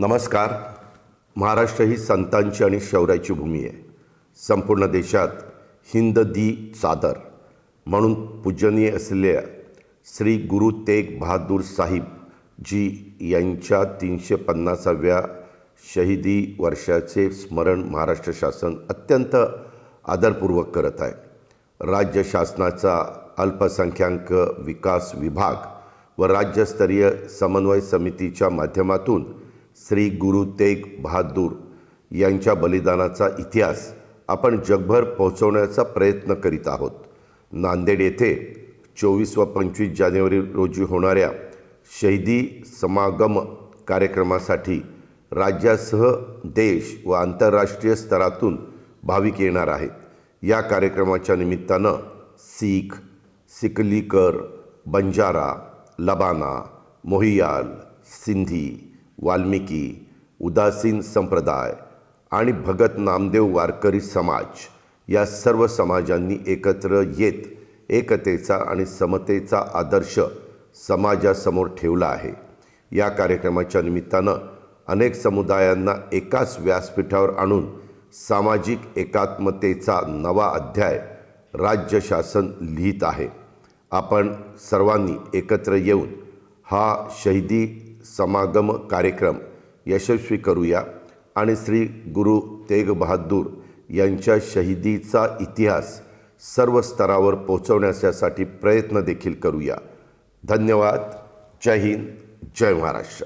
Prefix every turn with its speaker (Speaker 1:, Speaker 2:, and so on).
Speaker 1: नमस्कार. महाराष्ट्र ही संतांची आणि शौर्याची भूमी आहे. संपूर्ण देशात हिंद दी चादर म्हणून पूजनीय असलेल्या श्री गुरु तेग बहादूर साहिब जी यांच्या तीनशे पन्नासाव्या शहीदी वर्षाचे स्मरण महाराष्ट्र शासन अत्यंत आदरपूर्वक करत आहे. राज्य शासनाचा अल्पसंख्याक विकास विभाग व राज्यस्तरीय समन्वय समितीच्या माध्यमातून श्री गुरु तेग बहादूर यांच्या बलिदानाचा इतिहास आपण जगभर पोहोचवण्याचा प्रयत्न करीत आहोत. नांदेड येथे चोवीस व पंचवीस जानेवारी रोजी होणाऱ्या शहीदी समागम कार्यक्रमासाठी राज्यासह देश व आंतरराष्ट्रीय स्तरातून भाविक येणार आहेत. या कार्यक्रमाच्या निमित्तानं सीख सिकलीकर बंजारा लबाना मोहियाल सिंधी वाल्मिकी उदासीन संप्रदाय आणि भगत नामदेव वारकरी समाज या सर्व समाजांनी एकत्र येत एकतेचा आणि समतेचा आदर्श समाजासमोर ठेवला आहे. या कार्यक्रमाच्या निमित्तानं अनेक समुदायांना एकाच व्यासपीठावर आणून सामाजिक एकात्मतेचा नवा अध्याय राज्य शासन लिहित आहे. आपण सर्वांनी एकत्र येऊन हा शहीदी समागम कार्यक्रम यशस्वी करूया आणि श्री गुरु तेग बहादूर यांच्या शहीदीचा इतिहास सर्व स्तरावर पोचवण्यासाठी प्रयत्न देखील करूया. धन्यवाद. जय हिंद. जय महाराष्ट्र.